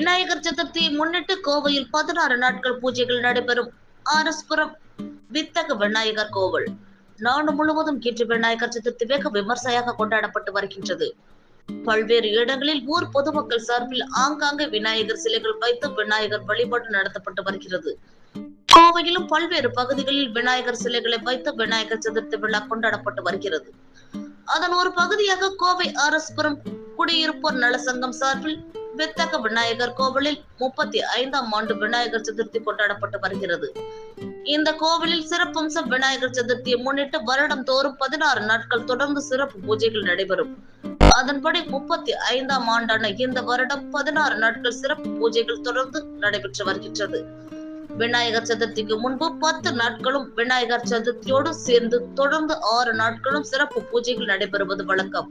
விநாயகர் சதுர்த்தியை முன்னிட்டு கோவையில் பதினாறு நாட்கள் பூஜைகள் நடைபெறும். ஆரஸ்புரம் வித்தக விநாயகர் கோவில். நாடு முழுவதும் இன்று விநாயகர் சதுர்த்தி வெகு விமர்சையாக கொண்டாடப்பட்டு வருகின்றது. பல்வேறு இடங்களில் ஊர் பொதுமக்கள் சார்பில் ஆங்காங்கே விநாயகர் சிலைகள் வைத்து விநாயகர் வழிபாடு நடத்தப்பட்டு வருகிறது. கோவையிலும் பல்வேறு பகுதிகளில் விநாயகர் சிலைகளை வைத்து விநாயகர் சதுர்த்தி விழா கொண்டாடப்பட்டு வருகிறது. அதன் ஒரு பகுதியாக கோவை ஆர்எஸ்புரம் குடியிருப்போர் நலசங்கம் சார்பில் வித்தக விநாயகர் கோவிலில் முப்பத்தி ஐந்தாம் ஆண்டு விநாயகர் சதுர்த்தி கொண்டாடப்பட்டு வருகிறது. இந்த கோவிலில் சிறப்பம்சம் விநாயகர் சதுர்த்தியை முன்னிட்டு வருடம் தோறும் பதினாறு நாட்கள் தொடர்ந்து சிறப்பு பூஜைகள் நடைபெறும். அதன்படி முப்பத்தி ஐந்தாம் ஆண்டான இந்த வருடம் பதினாறு நாட்கள் சிறப்பு பூஜைகள் தொடர்ந்து நடைபெற்று வருகின்றது. விநாயகர் சதுர்த்திக்கு முன்பு பத்து நாட்களும் விநாயகர் சதுர்த்தியோடு சேர்ந்து தொடர்ந்து ஆறு நாட்களும் சிறப்பு பூஜைகள் நடைபெறுவது வழக்கம்.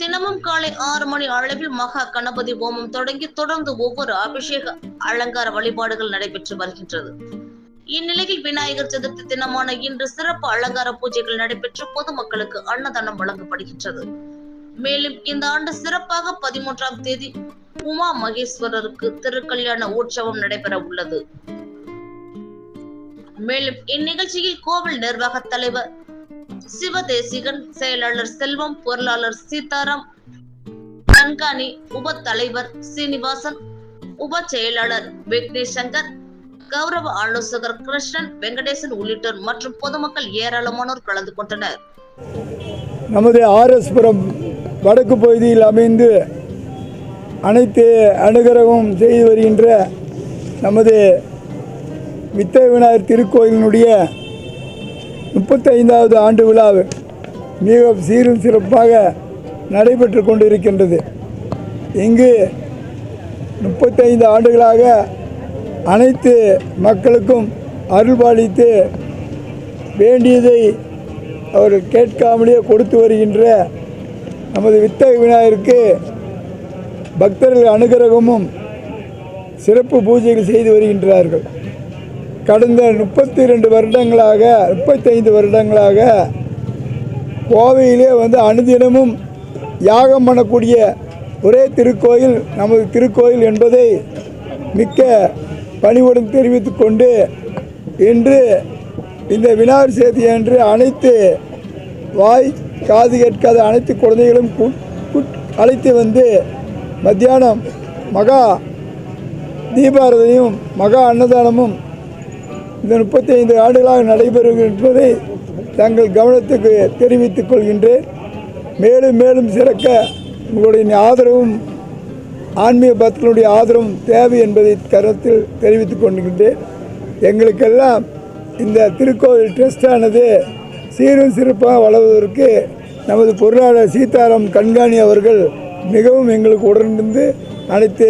தினமும் காலை ஆறு மணி அளவில் மகா கணபதி ஹோமம் தொடங்கி தொடர்ந்து ஒவ்வொரு அபிஷேக அலங்கார வழிபாடுகள் நடைபெற்று வருகின்றது. இந்நிலையில் விநாயகர் சதுர்த்தி தினமான இன்று சிறப்பு அலங்கார பூஜைகள் நடைபெற்று பொதுமக்களுக்கு அன்னதானம் வழங்கப்படுகின்றது. மேலும் இந்த ஆண்டு சிறப்பாக பதிமூன்றாம் தேதி உமா மகேஸ்வரருக்கு திருக்கல்யாண உற்சவம் நடைபெற உள்ளது. மேலும் இந்நிகழ்ச்சியில் கோவில் நிர்வாக தலைவர் சிவதேசிகன் செயலாளர் செல்வம் பொருளாளர் சீதாராம் கண்காணி உப தலைவர் சீனிவாசன் உப செயலாளர் விக்னேஷ் சங்கர் கௌரவ ஆலோசகர் கிருஷ்ணன் வெங்கடேசன் உள்ளிட்டோர் மற்றும் பொதுமக்கள் ஏராளமானோர் கலந்து கொண்டனர். நமது ஆர்எஸ்புரம் வடக்கு பகுதியில் அமைந்து அனைத்து அனுகிரகமும் செய்து வருகின்ற நமது வித்த விநாயகர் திருக்கோயிலினுடைய முப்பத்தைந்தாவது ஆண்டு விழா மிக சீரும் சிறப்பாக நடைபெற்று கொண்டிருக்கின்றது. இங்கு முப்பத்தைந்து ஆண்டுகளாக அனைத்து மக்களுக்கும் அருள்பாலித்து வேண்டியதை அவர் கேட்காமலேயே கொடுத்து வருகின்ற நமது வித்தக விநாயகருக்கு பக்தர்கள் அனுகிரகமும் சிறப்பு பூஜைகள் செய்து வருகின்றார்கள். கடந்த முப்பத்தி ரெண்டு வருடங்களாக முப்பத்தைந்து வருடங்களாக கோவையிலே வந்து அனுதினமும் யாகம் பண்ணக்கூடிய ஒரே திருக்கோயில் நமது திருக்கோயில் என்பதை மிக்க பணிவுடன் தெரிவித்து கொண்டு இன்று இந்த வினார் சேர்த்தி என்று அனைத்து வாய் காது கேட்காத அனைத்து குழந்தைகளும் கூட்- அழைத்து வந்து மத்தியானம் மகா தீபாரதனையும் மகா அன்னதானமும் இந்த முப்பத்தி ஐந்து ஆண்டுகளாக நடைபெறும் என்பதை தங்கள் கவனத்துக்கு தெரிவித்துக் கொள்கின்றேன். மேலும் மேலும் சிறக்க உங்களுடைய ஆதரவும் ஆன்மீக பக்தர்களுடைய ஆதரவும் தேவை என்பதை கருத்தில் தெரிவித்துக் கொள்கின்றேன். எங்களுக்கெல்லாம் இந்த திருக்கோவில் ட்ரஸ்டானது சீரும் சிறப்பாக வளர்வதற்கு நமது பொருளாளர் சீதாராம் கண்காணி அவர்கள் மிகவும் எங்களுக்கு உடனிருந்து அனைத்து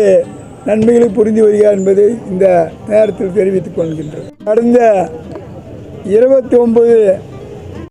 நன்மைகளை புரிந்து வருகிறார் என்பதை இந்த நேரத்தில் தெரிவித்துக் கொள்கின்றது கடந்த இருபத்தி ஒன்பது